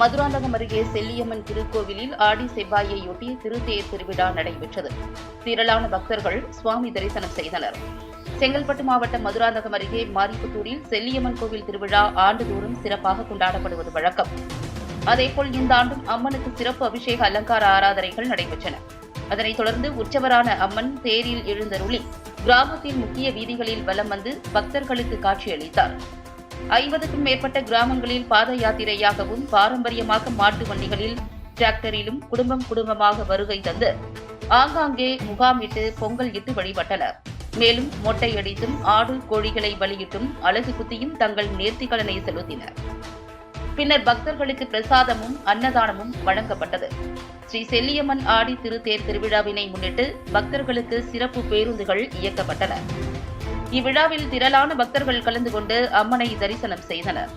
மதுராந்தகம் அருகே செல்லியம்மன் திருக்கோவிலில் ஆடி செவ்வாயையொட்டி திருத்தேர் திருவிழா நடைபெற்றது. திரளான பக்தர்கள் சுவாமி தரிசனம் செய்தனர். செங்கல்பட்டு மாவட்டம் மதுராந்தகம் அருகே மாரிப்புத்தூரில் செல்லியம்மன் கோவில் திருவிழா ஆண்டுதோறும் சிறப்பாக கொண்டாடப்படுவது வழக்கம். அதேபோல் இந்த ஆண்டும் அம்மனுக்கு சிறப்பு அபிஷேக அலங்கார ஆராதனைகள் நடைபெற்றன. அதனைத் தொடர்ந்து உற்சவரான அம்மன் தேரில் எழுந்தருளி கிராமத்தின் முக்கிய வீதிகளில் வலம் வந்து பக்தர்களுக்கு காட்சியளித்தார். ஐம்பதுக்கும் மேற்பட்ட கிராமங்களில் பாத யாத்திரையாகவும் பாரம்பரியமாக மாட்டு வண்டிகளில் டிராக்டரிலும் குடும்பம் குடும்பமாக வருகை தந்து ஆங்காங்கே முகாமிட்டு பொங்கல் இட்டு வழிபட்டனர். மேலும் மொட்டையடித்தும் ஆடு கோழிகளை பலியிட்டும் அழகு குத்தியும் தங்கள் நேர்த்திக்கடனை செலுத்தினர். பின்னர் பக்தர்களுக்கு பிரசாதமும் அன்னதானமும் வழங்கப்பட்டது. ஸ்ரீ செல்லியம்மன் ஆடி திருத்தேர் திருவிழாவினை முன்னிட்டு பக்தர்களுக்கு சிறப்பு பேருந்துகள் இயக்கப்பட்டன. இவ்விழாவில் திரளான பக்தர்கள் கலந்து கொண்டு அம்மனை தரிசனம் செய்தனர்.